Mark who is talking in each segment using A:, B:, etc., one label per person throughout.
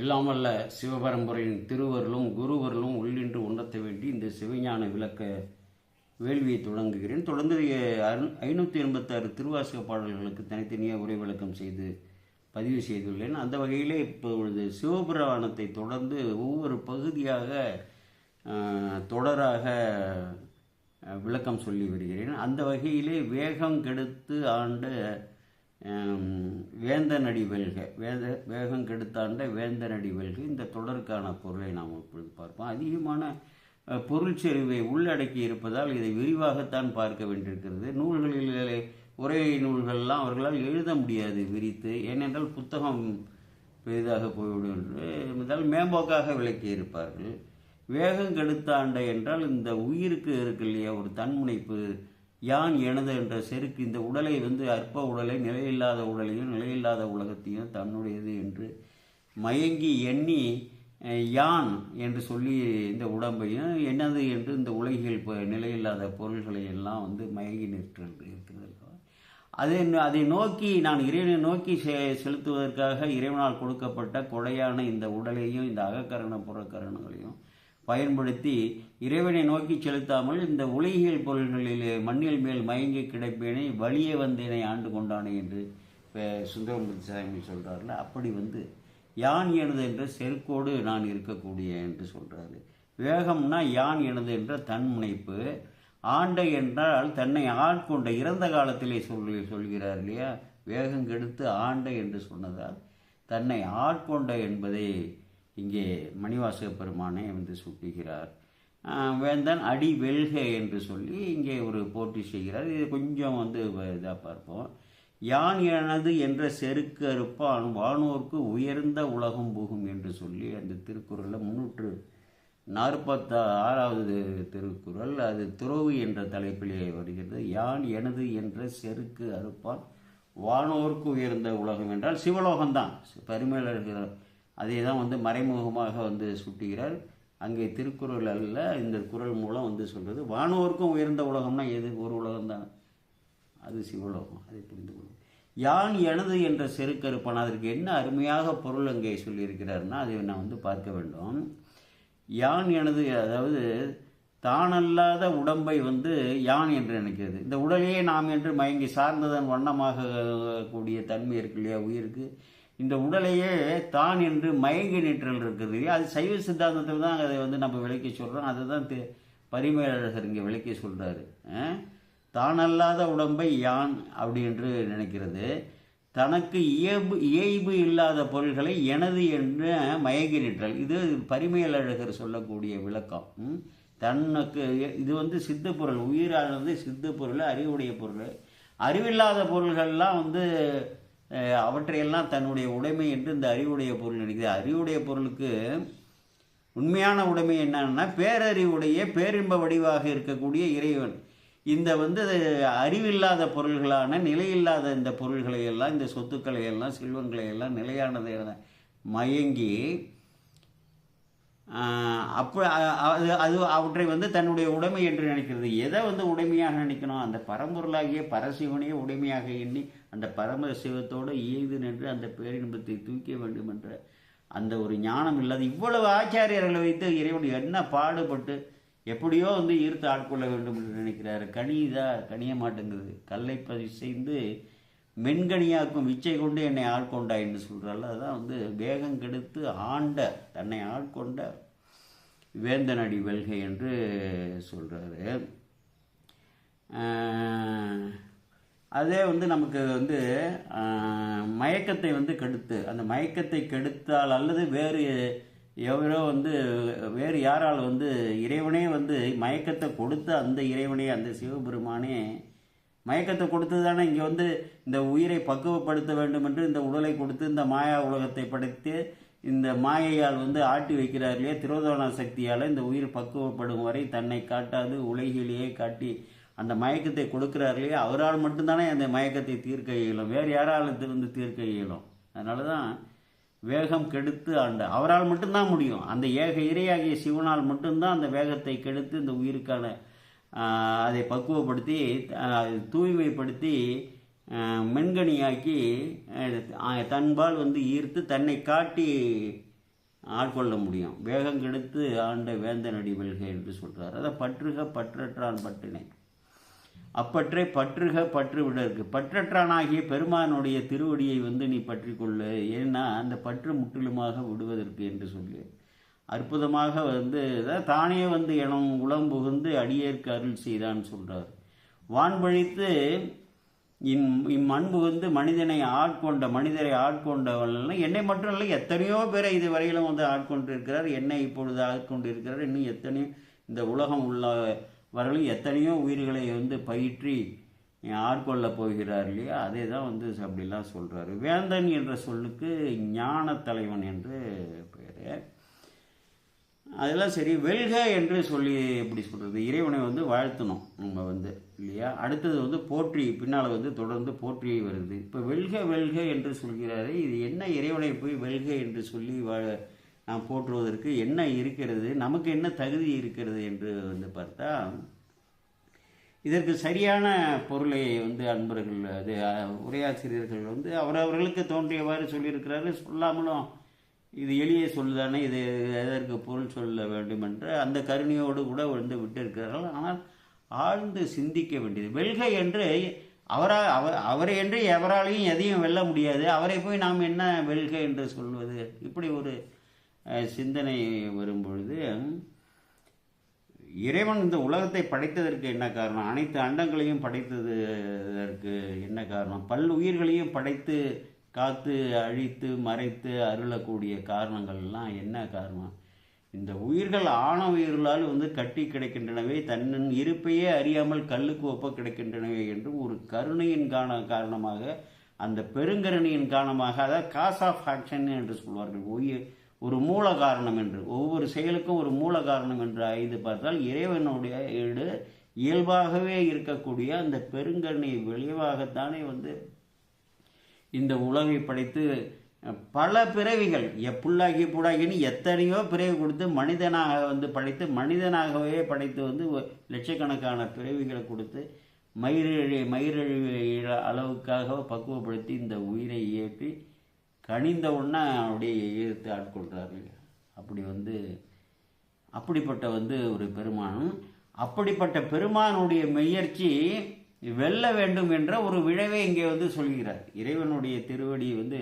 A: எல்லாமல்ல சிவபரம்பரையின் திருவருளும் குருவருளும் உள்ளின்று உணர்த்த வேண்டி இந்த சிவஞான விளக்க வேள்வியை தொடங்குகிறேன். தொடர்ந்து ஐநூற்றி எண்பத்தாறு திருவாசக பாடல்களுக்கு தனித்தனியாக உரை விளக்கம் செய்து பதிவு செய்துள்ளேன். அந்த வகையிலே இப்பொழுது சிவபுராணத்தை தொடர்ந்து ஒவ்வொரு பகுதியாக தொடராக விளக்கம் சொல்லி வருகிறேன் அந்த வகையிலே வேகம் கெடுத்து ஆண்ட வேந்தனடி வெல்க. வேத வேகம் கெடுத்தாண்ட வேந்தனடி வெல்க. இந்த தொடருக்கான பொருளை நாம் இப்பொழுது பார்ப்போம். அதிகமான பொருள் செறிவை உள்ளடக்கி இருப்பதால் இதை விரிவாகத்தான் பார்க்க வேண்டியிருக்கிறது. நூல்களிலே உரை நூல்கள்லாம் அவர்களால் எழுத முடியாது விரித்து. ஏனென்றால் புத்தகம் பெரிதாக போய்விடும் என்று முதல் மேம்போக்காக விளக்கி இருப்பார்கள். வேகம் கெடுத்தாண்ட என்றால் இந்த உயிருக்கு இருக்கு இல்லையா? ஒரு தன்முனைப்பு யான் எனது என்ற செருக்கு இந்த உடலை வந்து அற்ப உடலை நிலையில்லாத உடலையும் நிலையில்லாத உலகத்தையும் தன்னுடையது என்று மயங்கி எண்ணி யான் என்று சொல்லி இந்த உடம்பையும் என்னது என்று இந்த உலகில் இப்போ நிலையில்லாத பொருள்களை எல்லாம் வந்து மயங்கி நிற்கிறது இருக்கிறது அதை அதை நோக்கி நான் இறைவனை நோக்கி செ- செலுத்துவதற்காக இறைவனால் கொடுக்கப்பட்ட கொடையான இந்த உடலையும் இந்த அகக்கரண புறக்கரணங்களையும் பயன்படுத்தி இறைவனை நோக்கி செலுத்தாமல் இந்த உலகியல் பொருள்களிலே மண்ணில் மேல் மயங்கி கிடைப்பேனே வழியே வந்தேனை ஆண்டு கொண்டானே என்று இப்போ சுந்தரமூர்த்தி சாமி சொல்கிறார்ல அப்படி வந்து யான் எனது என்ற செருக்கோடு நான் இருக்கக்கூடிய என்று சொல்கிறாரு வேகம்னா யான் எனது என்ற தன்முனைப்பு ஆண்டை என்றால் தன்னை ஆட்கொண்ட இறந்த காலத்திலே சொல்லி சொல்கிறார் இல்லையா? வேகம் கெடுத்து ஆண்டை என்று சொன்னதால் தன்னை ஆட்கொண்ட என்பதை இங்கே மணிவாசக பெருமானை வந்து சுட்டுகிறார். வேந்தன் அடி வெல்க என்று சொல்லி இங்கே ஒரு போட்டி செய்கிறார். இது கொஞ்சம் வந்து இதாக பார்ப்போம். யான் எனது என்ற செருக்கு அறுப்பான் வானோர்க்கு உயர்ந்த உலகம் புகும் என்று சொல்லி அந்த திருக்குறளில் முன்னூற்று நாற்பத்த ஆறாவது திருக்குறள் அது துறவு என்ற தலைப்பிலே வருகிறது. யான் எனது என்ற செருக்கு அறுப்பான் வானோர்க்கு உயர்ந்த உலகம் என்றால் சிவலோகம்தான். பரிமேலர்கள் அதை தான் வந்து மறைமுகமாக வந்து சுட்டுகிறார். அங்கே திருக்குறள் அல்ல இந்த குறள் மூலம் வந்து சொல்கிறது வானோருக்கும் உயர்ந்த உலகம்னா எது? ஒரு உலகம் தான் அது சிவலோகம். அதை புரிந்து கொள்ளும் யான் எனது என்ற செருக்கருப்பான். அதற்கு என்ன அருமையாக பொருள் அங்கே சொல்லியிருக்கிறார்னா அதை நான் வந்து பார்க்க வேண்டும். யான் எனது அதாவது தானல்லாத உடம்பை வந்து யான் என்று நினைக்கிறது. இந்த உடலையே நாம் என்று மயங்கி சார்ந்ததன் வண்ணமாக கூடிய தன்மை இருக்கு இல்லையா? உயிருக்கு. இந்த உடலையே தான் என்று மயங்கி நிற்றல் இருக்குது. இல்லையா அது சைவ சித்தாந்தத்தில் தான் அதை வந்து நம்ம விளக்கி சொல்கிறோம் அதை தான் பரிமேலழகர் இங்கே விளக்கி சொல்கிறாரு தானல்லாத உடம்பை யான் அப்படி என்று நினைக்கிறது. தனக்கு இயல்பு இயல்பு இல்லாத பொருள்களை எனது என்று மயங்கி நிற்றல். இது பரிமையலழகர் சொல்லக்கூடிய விளக்கம். ம்? தனக்கு இது வந்து சித்த பொருள். உயிரானது சித்த பொருள் அறிவுடைய பொருள். அறிவில்லாத பொருள்கள்லாம் வந்து அவற்றையெல்லாம் தன்னுடைய உடைமை என்று இந்த அறிவுடைய பொருள் நினைக்குது. அறிவுடைய பொருளுக்கு உண்மையான உடைமை என்னன்னா பேரறிவுடைய பேரின்ப வடிவாக இருக்கக்கூடிய இறைவன். இந்த வந்து அறிவில்லாத பொருள்களான நிலையில்லாத இந்த பொருள்களை எல்லாம் இந்த சொத்துக்களை எல்லாம் செல்வங்களை எல்லாம் நிலையானதை மயங்கி அப்போ அது அது அவற்றை வந்து தன்னுடைய உடைமை என்று நினைக்கிறது. எதை வந்து உடைமையாக நினைக்கணும்? அந்த பரம்பொருளாகிய பரசிவனையே உடைமையாக எண்ணி அந்த பரமசிவத்தோடு ஈது நின்று அந்த பேரின்பத்தை தூக்க வேண்டும் என்ற அந்த ஒரு ஞானம் இல்லாது இவ்வளவு ஆச்சாரியர்களை வைத்து இறைவன் என்ன பாடுபட்டு எப்படியோ வந்து ஈர்த்து ஆட்கொள்ள வேண்டும் என்று நினைக்கிறாரு. கனிதா கனிய மாட்டேங்குது. கல்லை பதி செய்து மென்கனியாக்கும் இச்சை கொண்டு என்னை ஆட்கொண்டா என்று சொல்கிறாள் அதான் வந்து வேகம் கெடுத்து ஆண்ட தன்னை ஆட்கொண்ட வேந்தனடி வெல்கை என்று சொல்கிறாரு அதே வந்து நமக்கு வந்து மயக்கத்தை வந்து கெடுத்து அந்த மயக்கத்தை கெடுத்தால் அல்லது வேறு எவரோ வந்து வேறு யாரால் வந்து இறைவனே வந்து மயக்கத்தை கொடுத்த அந்த இறைவனே அந்த சிவபெருமானே மயக்கத்தை கொடுத்து தானே இங்கே வந்து இந்த உயிரை பக்குவப்படுத்த வேண்டும் என்று இந்த உடலை கொடுத்து இந்த மாயா உலகத்தை படைத்து இந்த மாயையால் வந்து ஆட்டி வைக்கிறார்களே திருவதோண சக்தியால் இந்த உயிர் பக்குவப்படும் வரை தன்னை காட்டாது உலகிலேயே காட்டி அந்த மயக்கத்தை கொடுக்கிறார்களே அவரால் மட்டும்தானே அந்த மயக்கத்தை தீர்க்க இயலும். வேறு யாரால் இது தீர்க்க இயலும்? அதனால தான் வேகம் கெடுத்து ஆண்ட அவரால் மட்டும்தான் முடியும். அந்த ஏக இறையாகிய சிவனால் மட்டும்தான் அந்த வேகத்தை கெடுத்து இந்த உயிருக்கான அதை பக்குவப்படுத்தி தூய்மைப்படுத்தி மென்கனியாக்கி தன்பால் வந்து ஈர்த்து தன்னை காட்டி ஆட்கொள்ள முடியும். வேகம் கெடுத்து ஆண்ட வேந்தன் அடி என்று சொல்கிறார் அதை பற்றுக பற்றற்றான் பற்றினை. அப்பற்றை பற்றுக பற்று விடற்கு பற்றற்றானாகிய பெருமானுடைய திருவடியை வந்து நீ பற்றிக்கொள்ளு. ஏன்னா அந்த பற்று முற்றிலுமாக விடுவதற்கு என்று சொல்லி. அற்புதமாக வந்து தானே வந்து எனும் உளம் புகுந்து அடியேற்கு அருள் செய்தான்னு வான் வான்பழித்து இம் இம்மன்பு வந்து மனிதனை ஆட்கொண்ட மனிதரை ஆட்கொண்டவன் என்னை மட்டும் இல்லை எத்தனையோ பேரை இது வரையிலும் வந்து ஆட்கொண்டிருக்கிறார் என்னை இப்பொழுது ஆட்கொண்டிருக்கிறார் இன்னும் எத்தனையோ இந்த உலகம் உள்ளவர்களும் எத்தனையோ உயிர்களை வந்து பயிற்றி ஆட்கொள்ளப் போகிறார் இல்லையா? அதே தான் வந்து அப்படிலாம் சொல்கிறாரு வேந்தன் என்ற சொல்லுக்கு ஞான தலைவன் என்று பெயர். அதெல்லாம் சரி வெல்க என்று சொல்லி எப்படி சொல்கிறது இறைவனை வந்து வாழ்த்தணும் நம்ம வந்து இல்லையா? அடுத்தது வந்து போற்றி பின்னால் வந்து தொடர்ந்து போற்றி வருது. இப்போ வெல்க வெல்க என்று சொல்கிறாரு இது என்ன இறைவனை போய் வெல்க என்று சொல்லி வா நாம் போற்றுவதற்கு என்ன இருக்கிறது நமக்கு என்ன தகுதி இருக்கிறது என்று வந்து பார்த்தா இதற்கு சரியான பொருளை வந்து அன்பர்கள் அது உரையாசிரியர்கள் வந்து அவரவர்களுக்கு தோன்றியவாறு சொல்லியிருக்கிறாரு சொல்லாமலும் இது எளிய சொல்லுதானே இது எதற்கு பொருள் சொல்ல வேண்டும் என்ற அந்த கருணையோடு கூட வந்து விட்டிருக்கிறார்கள். ஆனால் ஆழ்ந்து சிந்திக்க வேண்டியது. வெல்கை என்று அவரா அவர் அவரை என்று எவராலையும் எதையும் வெல்ல முடியாது. அவரை போய் நாம் என்ன வெல்கை என்று சொல்வது? இப்படி ஒரு சிந்தனை வரும்பொழுது இறைவன் இந்த உலகத்தை படைத்ததற்கு என்ன காரணம்? அனைத்து அண்டங்களையும் படைத்ததற்கு என்ன காரணம்? பல் உயிர்களையும் படைத்து காத்து அழித்து மறைத்து அருளக்கூடிய காரணங்கள்லாம் என்ன காரணம்? இந்த உயிர்கள் ஆண உயிர்களால் வந்து கட்டி கிடக்கின்றனவே தன்னின் இருப்பையே அறியாமல் கல்லுக்கு ஒப்ப கிடக்கின்றனவே என்று ஒரு கருணையின் காரண காரணமாக அந்த பெருங்கருணையின் காரணமாக அதாவது காஸ் ஆஃப் ஆக்ஷன் என்று சொல்வார்கள். உயிர் ஒரு மூல காரணம் என்று. ஒவ்வொரு செயலுக்கும் ஒரு மூல காரணம் என்று ஆய்ந்து பார்த்தால் இறைவனுடைய ஈடு இயல்பாகவே இருக்கக்கூடிய அந்த பெருங்கருணை விளைவாகத்தானே வந்து இந்த உலகை படைத்து பல பிறவிகள் எப்புள்ளாகி புடாகின்னு எத்தனையோ பிறவி கொடுத்து மனிதனாக வந்து படைத்து மனிதனாகவே படைத்து வந்து லட்சக்கணக்கான பிறவிகளை கொடுத்து மயிரழி மயிரழிவு அளவுக்காக பக்குவப்படுத்தி இந்த உயிரை ஏற்றி கனிந்த உடனே அப்படியே ஈர்த்து ஆட்கொள்கிறார்கள் அப்படி வந்து அப்படிப்பட்ட வந்து ஒரு பெருமானும் அப்படிப்பட்ட பெருமானுடைய முயற்சி வெல்ல வேண்டும் என்ற ஒரு விழைவை இங்கே வந்து சொல்கிறார். இறைவனுடைய திருவடி வந்து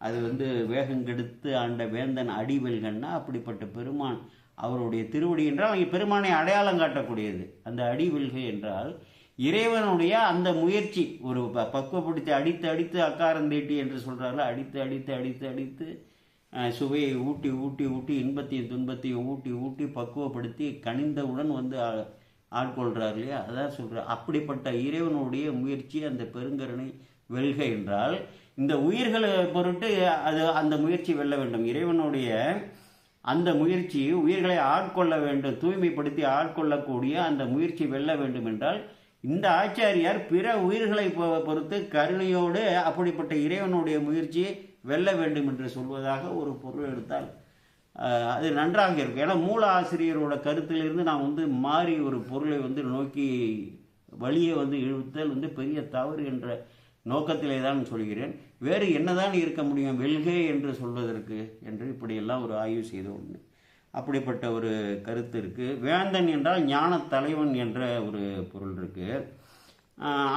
A: அது வந்து வேகங்கெடுத்து ஆண்ட வேந்தன் அடிவெல்கன்னா அப்படிப்பட்ட பெருமான் அவருடைய திருவடி என்றால் அங்கே பெருமானை அடையாளம் காட்டக்கூடியது. அந்த அடிவெல்கை என்றால் இறைவனுடைய அந்த முயற்சி ஒரு ப- பக்குவப்படுத்தி அடித்து அடித்து அக்காரம் தீட்டி என்று சொல்கிறார்கள் அடித்து அடித்து அடித்து அடித்து சுவையை ஊட்டி ஊட்டி ஊட்டி இன்பத்தையும் துன்பத்தையும் ஊட்டி ஊட்டி பக்குவப்படுத்தி கனிந்தவுடன் வந்து ஆட்கொள்கிறார் இல்லையா? அதான் சொல்கிறார் அப்படிப்பட்ட இறைவனுடைய முயற்சி அந்த பெருங்கருணை வெல்க என்றால் இந்த உயிர்களை பொருட்டு அது அந்த முயற்சி வெல்ல வேண்டும். இறைவனுடைய அந்த முயற்சி உயிர்களை ஆட்கொள்ள வேண்டும் தூய்மைப்படுத்தி ஆட்கொள்ளக்கூடிய அந்த முயற்சி வெல்ல வேண்டும் என்றால் இந்த ஆச்சாரியார் பிற உயிர்களை பொ- பொறுத்து கருணையோடு அப்படிப்பட்ட இறைவனுடைய முயற்சியை வெல்ல வேண்டும் என்று சொல்வதாக ஒரு பொருள் எடுத்தால் அது நன்றாக இருக்கும். ஏன்னா மூல ஆசிரியரோட கருத்திலிருந்து நான் வந்து மாறி ஒரு பொருளை வந்து நோக்கி வழியை வந்து இழுத்தல் வந்து பெரிய தவறு என்ற நோக்கத்திலே தான் சொல்கிறேன். வேறு என்னதான் இருக்க முடியும்? வெல்கே என்று சொல்வதற்கு என்று இப்படியெல்லாம் ஒரு ஆய்வு செய்த ஒன்று அப்படிப்பட்ட ஒரு கருத்து இருக்குது வேந்தன் என்றால் ஞான தலைவன் என்ற ஒரு பொருள் இருக்குது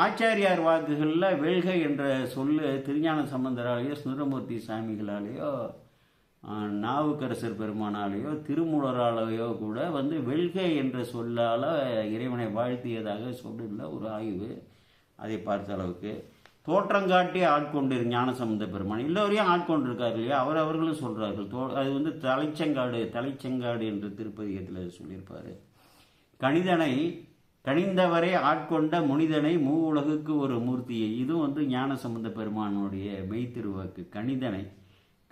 A: ஆச்சாரியார் வாக்குகளில் வெல்கை என்ற சொல்லு திருஞான சம்பந்தராலேயோ சுந்தரமூர்த்தி சாமிகளாலேயோ நாவுக்கரசர் பெருமானாலேயோ திருமூலராலேயோ கூட வந்து வெல்கை என்ற சொல்லால் இறைவனை வாழ்த்தியதாக சொல்லுள்ள ஒரு ஆய்வு. அதை பார்த்த அளவுக்கு தோற்றங்காட்டி ஆட்கொண்டிரு ஞானசம்பந்த பெருமான். எல்லோரையும் ஆட்கொண்டிருக்காரு இல்லையா? அவர் அவர்களும் சொல்கிறார்கள் தோ அது வந்து தலைச்செங்காடு தலைச்செங்காடு என்று திருப்பதிகத்தில் சொல்லியிருப்பார். கணிதனை கணிந்தவரை ஆட்கொண்ட முனிதனை மூ உலகுக்கு ஒரு மூர்த்தியை. இதுவும் வந்து ஞானசம்பந்த பெருமானுடைய மெய்த்திருவாக்கு. கணிதனை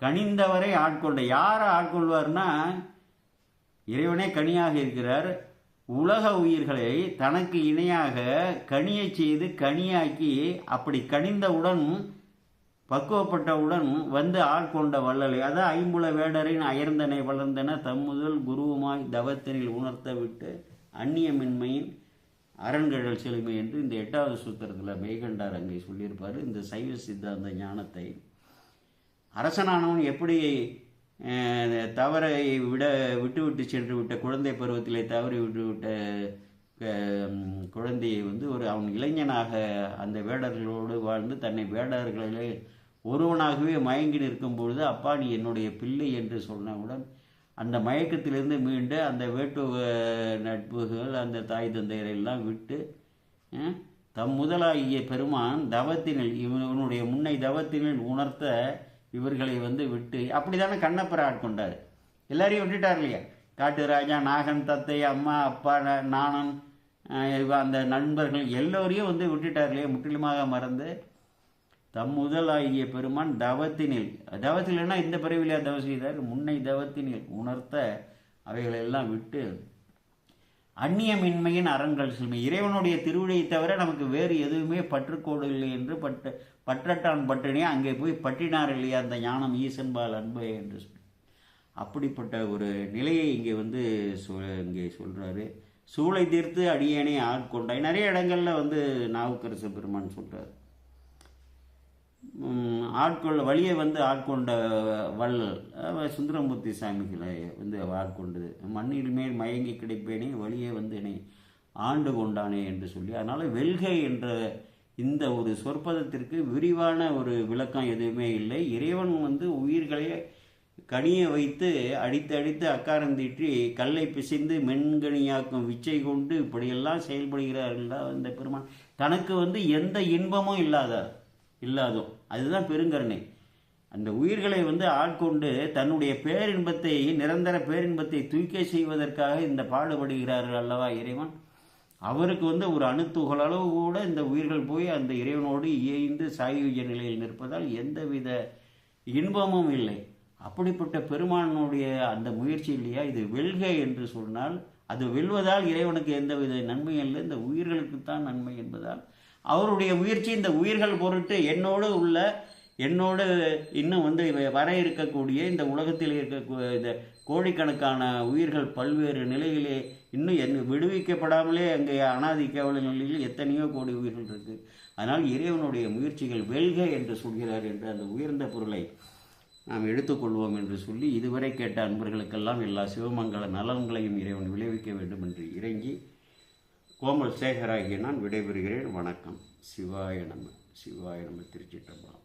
A: கணிந்தவரை ஆட்கொண்ட யாரை ஆட்கொள்வார்னா இறைவனே கனியாக இருக்கிறார். உலக உயிர்களை தனக்கு இணையாக கனியை செய்து கனியாக்கி அப்படி கனிந்தவுடன் பக்குவப்பட்டவுடன் வந்து ஆட்கொண்ட வள்ளலை. அதான் ஐம்புல வேடரின் அயர்ந்தனை வளர்ந்தன தம்முதல் குருவுமாய் தவத்தினில் உணர்த்த விட்டு அந்நியமின்மையின் அரண்கழல் செழுமை என்று இந்த எட்டாவது சூத்திரத்தில் மெய்கண்டார் அங்கே சொல்லியிருப்பார். இந்த சைவ சித்தாந்த ஞானத்தை அரசனானவன் எப்படி தவறை விட விட்டு விட்டு சென்று விட்ட குழந்தை பருவத்திலே தவறி விட்டு விட்ட குழந்தையை வந்து ஒரு அவன் இளைஞனாக அந்த வேடர்களோடு வாழ்ந்து தன்னை வேடர்களிலே ஒருவனாகவே மயங்கி நிற்கும் பொழுது அப்பா நீ என்னுடைய பிள்ளை என்று சொன்னவுடன் அந்த மயக்கத்திலிருந்து மீண்டு அந்த வேட்டுவ நட்புகள் அந்த தாய் தந்தையரையெல்லாம் விட்டு தம் முதலாகிய பெருமான் தவத்தினில் இவனுடைய முன்னை தவத்தினில் உணர்த்த இவர்களை வந்து விட்டு அப்படிதானே கண்ணப்பரை ஆட்கொண்டார் எல்லாரையும் விட்டுட்டார் இல்லையா காட்டு ராஜா நாகன் தத்தை அம்மா அப்பா நாணன் அந்த நண்பர்கள் எல்லோரையும் வந்து விட்டுட்டார் இல்லையா முற்றிலுமாக மறந்து. தம் முதலாகிய பெருமான் தவத்தினில் தவத்தில்னா இந்த பிறவிலையா தவம் செய்தார். முன்னை தவத்தினில் உணர்த்த அவைகளெல்லாம் விட்டு அந்நியமின்மையின் அறங்கள் செல்மை இறைவனுடைய திருவிழையை தவிர நமக்கு வேறு எதுவுமே பற்றுக்கோடு இல்லை என்று பட்டு பற்றட்டான் பட்டினி அங்கே போய் பட்டினார் இல்லையா அந்த ஞானம் ஈசன்பால் அன்பு என்று சொல்லி அப்படிப்பட்ட ஒரு நிலையை இங்கே வந்து சொல் இங்கே சொல்கிறாரு சூளை தீர்த்து அடியேனே ஆட்கொண்டாய் நிறைய இடங்களில் வந்து நாவுக்கரசு பெருமான் சொல்கிறார் ஆட்கொள்ள வழியை வந்து ஆட்கொண்ட வள்ளல் சுந்தரமூர்த்தி சாமிகளை வந்து ஆட்கொண்டது மண்ணில் மேல் மயங்கி கிடைப்பேனே வழியே வந்து என்னை ஆண்டு கொண்டானே என்று சொல்லி அதனால் வெல்கை என்ற இந்த ஒரு சொற்பதத்திற்கு விரிவான ஒரு விளக்கம் எதுவுமே இல்லை. இறைவன் வந்து உயிர்களை கனியை வைத்து அடித்து அடித்து அக்காரம் கல்லை பிசைந்து மென்கனியாக்கும் விச்சை கொண்டு இப்படியெல்லாம் செயல்படுகிறார்களா இந்த பெருமான்? தனக்கு வந்து எந்த இன்பமும் இல்லாத இல்லாதோ. அதுதான் பெருங்கருணை. அந்த உயிர்களை வந்து ஆட்கொண்டு தன்னுடைய பேரின்பத்தை நிரந்தர பேரின்பத்தை தூக்க செய்வதற்காக இந்த பாடுபடுகிறார்கள் அல்லவா இறைவன்? அவருக்கு வந்து ஒரு அணுத்துகள் அளவு கூட இந்த உயிர்கள் போய் அந்த இறைவனோடு இயைந்து சாயுஜ நிலையில் நிற்பதால் எந்தவித இன்பமும் இல்லை. அப்படிப்பட்ட பெருமானுடைய அந்த முயற்சி இல்லையா? இது வெல்க என்று சொன்னால் அது வெல்வதால் இறைவனுக்கு எந்தவித நன்மை இல்லை. இந்த உயிர்களுக்குத்தான் நன்மை என்பதால் அவருடைய முயற்சி இந்த உயிர்கள் பொருட்டு என்னோடு உள்ள என்னோடு இன்னும் வந்து வர இருக்கக்கூடிய இந்த உலகத்தில் இருக்க இந்த கோடிக்கணக்கான உயிர்கள் பல்வேறு நிலையிலே இன்னும் என் விடுவிக்கப்படாமலே அங்கே அனாதி கேவல நிலையில் எத்தனையோ கோடி உயிர்கள் இருக்கு. அதனால் இறைவனுடைய முயற்சிகள் வெல்க என்று சொல்கிறார் என்று அந்த உயர்ந்த பொருளை நாம் எடுத்துக்கொள்வோம் என்று சொல்லி இதுவரை கேட்ட அன்பர்களுக்கெல்லாம் எல்லா சிவமங்கள நலன்களையும் இறைவன் விளைவிக்க வேண்டும் என்று இறங்கி கோமல் சேகராகிய நான் விடைபெறுகிறேன். வணக்கம். சிவாய நம சிவாய நம திருச்சிட்டம்பலம்